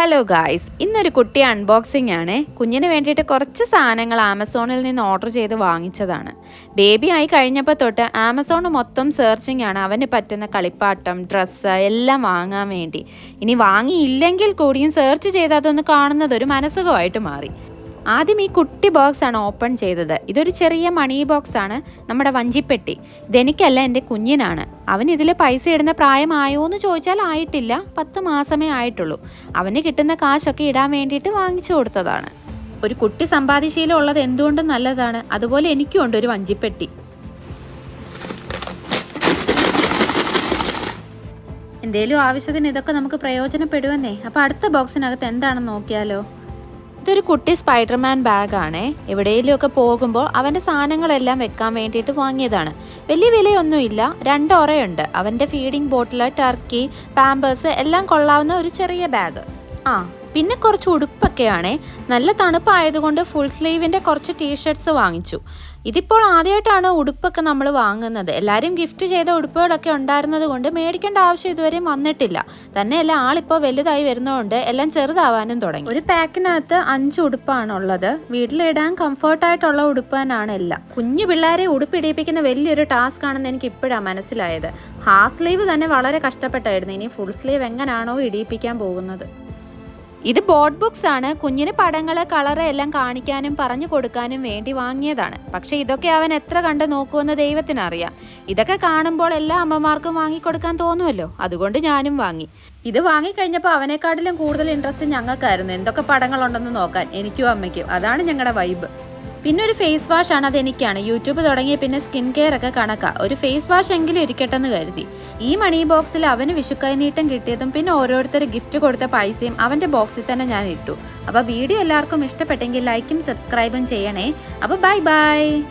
Hello guys ഇന്നൊരു കുട്ടി unboxing ആണ്. കുഞ്ഞിന് വേണ്ടിയിട്ട് കുറച്ച് സാധനങ്ങൾ ആമസോണിൽ നിന്ന് ഓർഡർ ചെയ്ത് വാങ്ങിച്ചതാണ്. ബേബി ആയി കഴിഞ്ഞപ്പോൾ തൊട്ട് ആമസോൺ മൊത്തം സെർച്ചിങ് ആണ്. അവന് പറ്റുന്ന കളിപ്പാട്ടം ഡ്രസ്സ് എല്ലാം വാങ്ങാൻ വേണ്ടി. ഇനി വാങ്ങിയില്ലെങ്കിൽ കൂടിയും സെർച്ച് ചെയ്ത് അതൊന്ന് കാണുന്നത് ഒരു മനസുഖമായിട്ട് മാറി. ആദ്യം ഈ കുട്ടി ബോക്സ് ആണ് ഓപ്പൺ ചെയ്തത്. ഇതൊരു ചെറിയ മണി ബോക്സ് ആണ്. നമ്മുടെ വഞ്ചിപ്പെട്ടി. ഇതെനിക്കല്ല എന്റെ കുഞ്ഞിനാണ്. അവൻ ഇതിൽ പൈസ ഇടുന്ന പ്രായമായോ എന്ന് ചോദിച്ചാൽ ആയിട്ടില്ല. പത്ത് മാസമേ ആയിട്ടുള്ളൂ. അവന് കിട്ടുന്ന കാശൊക്കെ ഇടാൻ വേണ്ടിയിട്ട് വാങ്ങിച്ചു കൊടുത്തതാണ്. ഒരു കുട്ടി സമ്പാദ്യശീലം ഉള്ളത് എന്തുകൊണ്ടും നല്ലതാണ്. അതുപോലെ എനിക്കും ഉണ്ട് ഒരു വഞ്ചിപ്പെട്ടി. എന്തേലും ആവശ്യത്തിന് ഇതൊക്കെ നമുക്ക് പ്രയോജനപ്പെടുവെന്നേ അപ്പോൾ അടുത്ത ബോക്സിനകത്ത് എന്താണെന്ന് നോക്കിയാലോ? ഇതൊരു കുട്ടി സ്പൈഡർമാൻ ബാഗാണേ. എവിടെയെങ്കിലുമൊക്കെ പോകുമ്പോൾ അവന്റെ സാധനങ്ങളെല്ലാം വെക്കാൻ വേണ്ടിയിട്ട് വാങ്ങിയതാണ്. വലിയ വിലയൊന്നുമില്ല. രണ്ട് ഒറയുണ്ട്. അവന്റെ ഫീഡിംഗ് ബോട്ടിൽ ടർക്കി പാമ്പേഴ്സ് എല്ലാം കൊള്ളാവുന്ന ഒരു ചെറിയ ബാഗ് ആ പിന്നെ കുറച്ച് ഉടുപ്പൊക്കെയാണേ. നല്ല തണുപ്പായതുകൊണ്ട് ഫുൾ സ്ലീവിന്റെ കുറച്ച് ടീഷർട്സ് വാങ്ങിച്ചു. ഇതിപ്പോൾ ആദ്യമായിട്ടാണ് ഉടുപ്പൊക്കെ നമ്മൾ വാങ്ങുന്നത്. എല്ലാവരും ഗിഫ്റ്റ് ചെയ്ത ഉടുപ്പുകളൊക്കെ ഉണ്ടായിരുന്നത് കൊണ്ട് മേടിക്കേണ്ട ആവശ്യം ഇതുവരെയും വന്നിട്ടില്ല. തന്നെയല്ല ആളിപ്പോൾ വലുതായി വരുന്നതുകൊണ്ട് എല്ലാം ചെറുതാവാനും തുടങ്ങി. ഒരു പാക്കിനകത്ത് അഞ്ച് ഉടുപ്പാണുള്ളത്. വീട്ടിലിടാൻ കംഫർട്ടായിട്ടുള്ള ഉടുപ്പ് തന്നെയാണ് എല്ലാം. കുഞ്ഞു പിള്ളേരെ ഉടുപ്പിടിപ്പിക്കുന്ന വലിയൊരു ടാസ്ക് ആണെന്ന് എനിക്ക് ഇപ്പോഴാണ് മനസ്സിലായത്. ഹാഫ് സ്ലീവ് തന്നെ വളരെ കഷ്ടപ്പെട്ടായിരുന്നു. ഇനി ഫുൾ സ്ലീവ് എങ്ങനെയാണോ ഇടിയിപ്പിക്കാൻ പോകുന്നത്. ഇത് ബോർഡ് ബുക്സ് ആണ്. കുഞ്ഞിന് പടങ്ങൾ കളറ് എല്ലാം കാണിക്കാനും പറഞ്ഞു കൊടുക്കാനും വേണ്ടി വാങ്ങിയതാണ്. പക്ഷെ ഇതൊക്കെ അവൻ എത്ര കണ്ട് നോക്കുമെന്ന് ദൈവത്തിനറിയാം. ഇതൊക്കെ കാണുമ്പോൾ എല്ലാ അമ്മമാർക്കും വാങ്ങിക്കൊടുക്കാൻ തോന്നുമല്ലോ. അതുകൊണ്ട് ഞാനും വാങ്ങി. ഇത് വാങ്ങിക്കഴിഞ്ഞപ്പോൾ അവനെക്കാട്ടിലും കൂടുതൽ ഇൻട്രസ്റ്റ് ഞങ്ങൾക്കായിരുന്നു. എന്തൊക്കെ പടങ്ങളുണ്ടെന്ന് നോക്കാൻ എനിക്കും അമ്മയ്ക്കും. അതാണ് ഞങ്ങളുടെ വൈബ് പിന്നെ ഒരു ഫേസ് വാഷ് ആണ് അതെനിക്കാണ്. യൂട്യൂബ് തുടങ്ങിയ പിന്നെ സ്കിൻ കെയർ ഒക്കെ കണക്കാ. ഒരു ഫേസ് വാഷ് എങ്കിലും ഇരിക്കട്ടെന്ന് കരുതി. ഈ മണി ബോക്സിൽ അവന് വിഷുക്കൈ നീട്ടം കിട്ടിയതും പിന്നെ ഓരോരുത്തർ ഗിഫ്റ്റ് കൊടുത്ത പൈസയും അവന്റെ ബോക്സിൽ തന്നെ ഞാൻ ഇട്ടു. അപ്പോൾ വീഡിയോ എല്ലാവർക്കും ഇഷ്ടപ്പെട്ടെങ്കിൽ ലൈക്കും സബ്സ്ക്രൈബും ചെയ്യണേ. അപ്പോൾ ബൈ ബൈ.